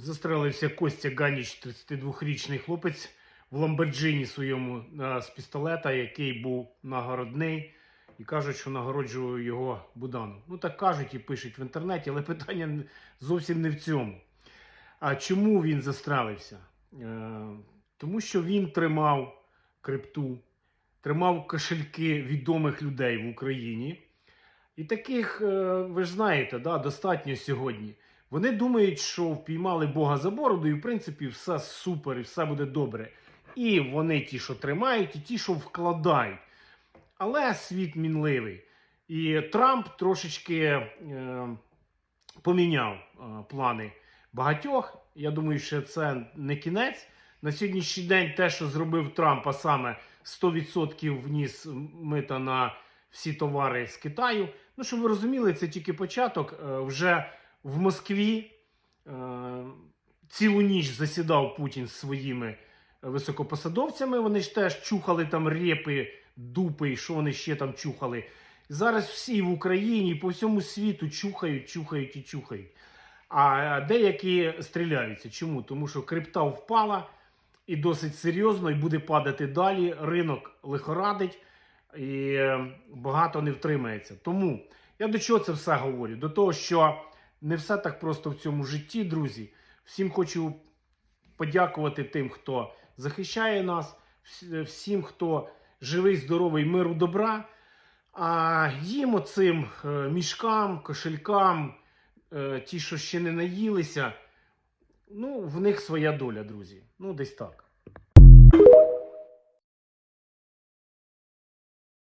Застрелився Костя Ганіч, 32-річний хлопець в Ламборджині своєму з пістолета, який був нагородний. І кажуть, що нагороджував його Буданом. Ну так кажуть і пишуть в інтернеті, але питання зовсім не в цьому. А чому він застрелився? Е, тому що він тримав крипту, тримав кошельки відомих людей в Україні. І таких, е, ви ж знаєте, да, достатньо сьогодні. Вони думають, що впіймали Бога за бороду, і в принципі все супер, і все буде добре. І вони ті, що тримають, і ті, що вкладають. Але світ мінливий. І Трамп трошечки е, поміняв е, плани багатьох. Я думаю, що це не кінець. На сьогоднішній день те, що зробив Трамп, а саме 100% вніс мита на всі товари з Китаю. Ну, щоб ви розуміли, це тільки початок. Е, Вже в Москві е, цілу ніч засідав Путін з своїми високопосадовцями. Вони ж теж чухали там репи, дупи, і що вони ще там чухали. Зараз всі в Україні по всьому світу чухають, чухають і чухають. А деякі стріляються. Чому? Тому що крипта впала і досить серйозно, і буде падати далі. Ринок лихорадить і е, багато не втримається. Тому я до чого це все говорю? До того, що не все так просто в цьому житті, друзі. Всім хочу подякувати тим, хто захищає нас, всім, хто живий, здоровий, миру, добра. А їм оцим е, мішкам, кошелькам, е, ті, що ще не наїлися, ну, в них своя доля, друзі. Ну, десь так.